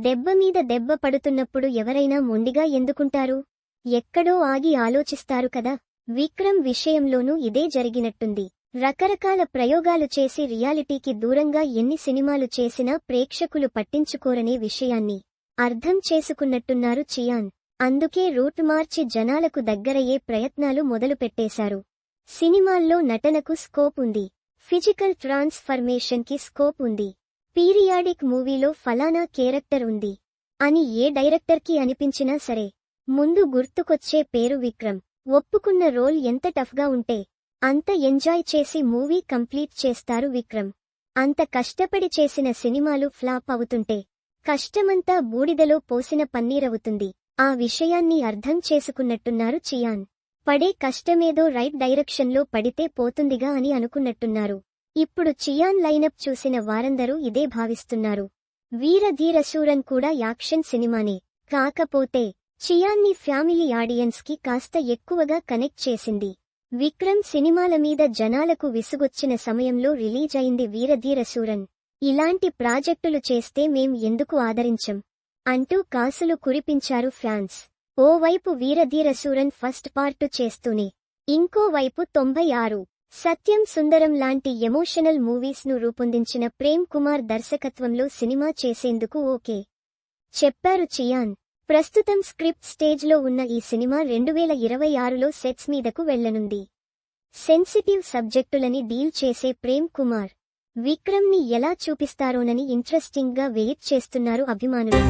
దెబ్బ మీద దెబ్బ పడుతున్నప్పుడు ఎవరైనా మొండిగా ఎందుకుంటారు? ఎక్కడో ఆగి ఆలోచిస్తారు కదా. విక్రమ్ విషయంలోనూ ఇదే జరిగినట్టుంది. రకరకాల ప్రయోగాలు చేసి రియాలిటీకి దూరంగా ఎన్ని సినిమాలు చేసినా ప్రేక్షకులు పట్టించుకోరనే విషయాన్ని అర్థం చేసుకున్నట్టున్నారు చియాన్. అందుకే రూట్ మార్చి జనాలకు దగ్గరయ్యే ప్రయత్నాలు మొదలుపెట్టేశారు. సినిమాల్లో నటనకు స్కోప్ ఉంది. ఫిజికల్ ట్రాన్స్ఫర్మేషన్కి స్కోప్ ఉంది. పీరియాడిక్ మూవీలో ఫలానా కేరెక్టర్ ఉంది అని ఏ డైరెక్టర్కి అనిపించినా సరే ముందు గుర్తుకొచ్చే పేరు విక్రమ్. ఒప్పుకున్న రోల్ ఎంత టఫ్గా ఉంటే అంత ఎంజాయ్ చేసి మూవీ కంప్లీట్ చేస్తారు విక్రమ్. అంత కష్టపడి చేసిన సినిమాలు ఫ్లాప్ అవుతుంటే కష్టమంతా బూడిదలో పోసిన పన్నీరవుతుంది ఆ విషయాన్ని అర్థం చేసుకున్నట్టున్నారు చియాన్. పడే కష్టమేదో రైట్ డైరెక్షన్లో పడితే పోతుందిగా అని అనుకున్నట్టున్నారు. ఇప్పుడు చియాన్ లైనప్ చూసిన వారందరూ ఇదే భావిస్తున్నారు. వీరధీరశూరన్ కూడా యాక్షన్ సినిమానే. కాకపోతే చియాన్ని ఫ్యామిలీ ఆడియన్స్కి కాస్త ఎక్కువగా కనెక్ట్ చేసింది. విక్రమ్ సినిమాల మీద జనాలకు విసుగొచ్చిన సమయంలో రిలీజ్ అయింది వీరధీరశూరన్ ఇలాంటి ప్రాజెక్టులు చేస్తే మేం ఎందుకు ఆదరించం? అంటూ కాసులు కురిపించారు ఫ్యాన్స్. ఓవైపు వీరధీరశూరన్ ఫస్ట్ పార్టు చేస్తూనే. ఇంకోవైపు తొంభై ఆరు. సత్యం సుందరం లాంటి ఎమోషనల్ మూవీస్ను రూపొందించిన ప్రేమ్ కుమార్ దర్శకత్వంలో సినిమా చేసేందుకు ఓకే. చెప్పారు చియాన్. ప్రస్తుతం స్క్రిప్ట్ స్టేజ్లో ఉన్న ఈ సినిమా రెండువేల ఇరవై ఆరులో సెట్స్ మీదకు వెళ్ళనుంది. సెన్సిటివ్ సబ్జెక్టులని డీల్ చేసే ప్రేమ్ కుమార్. విక్రమ్ని ఎలా చూపిస్తారోనని ఇంట్రెస్టింగ్గా వెయిట్ చేస్తున్నారు అభిమానులు.